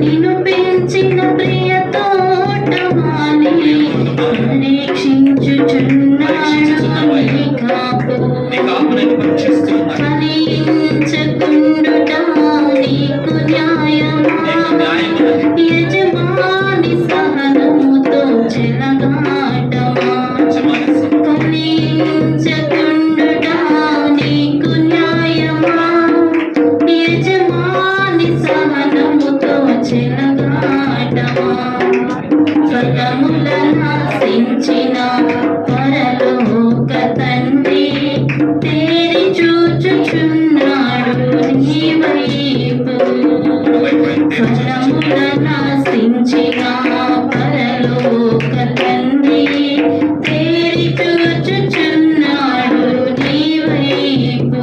কঠিন రక్షించిన పరలోక తండ్రి తేరి చూచుచున్నాడు నీ వైపు వరములను ఆశించిన పరలోక తండ్రి తేరి చూచుచున్నాడు నీ వైపు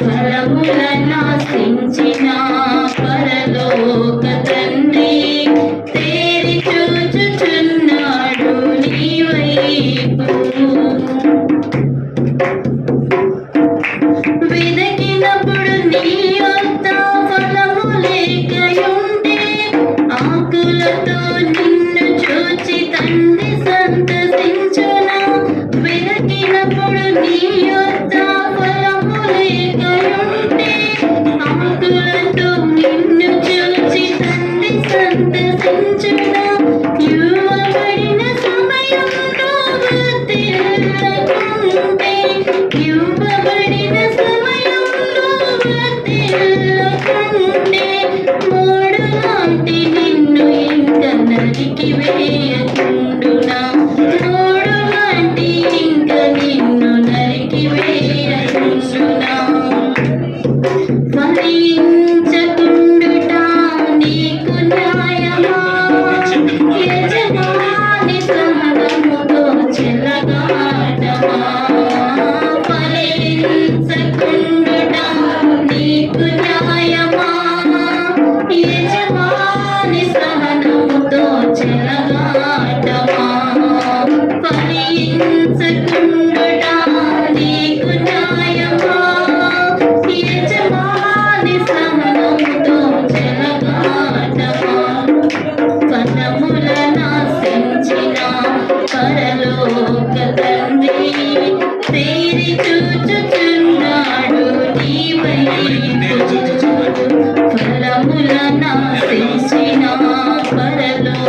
Para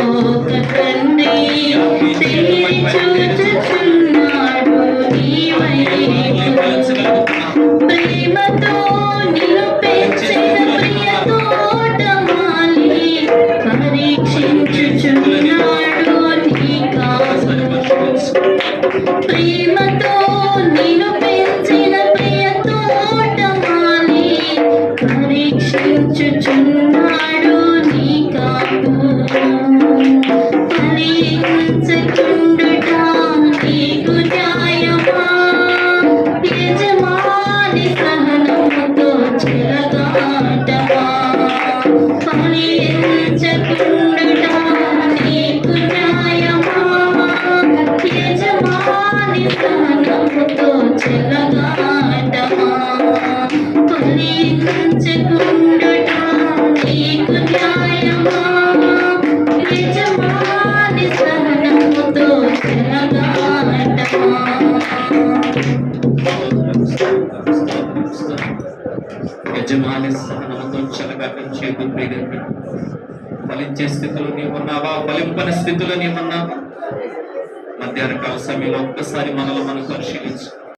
Senhor. యజమాని సహనముతో చెలగాటం చేతు ఫలించే స్థితిలో నీవున్నావా ఫలింపని స్థితిలో నీవున్నావా? మధ్యాహ్న కాల సమయంలో ఒక్కసారి మనలో మనం పరిశీలించు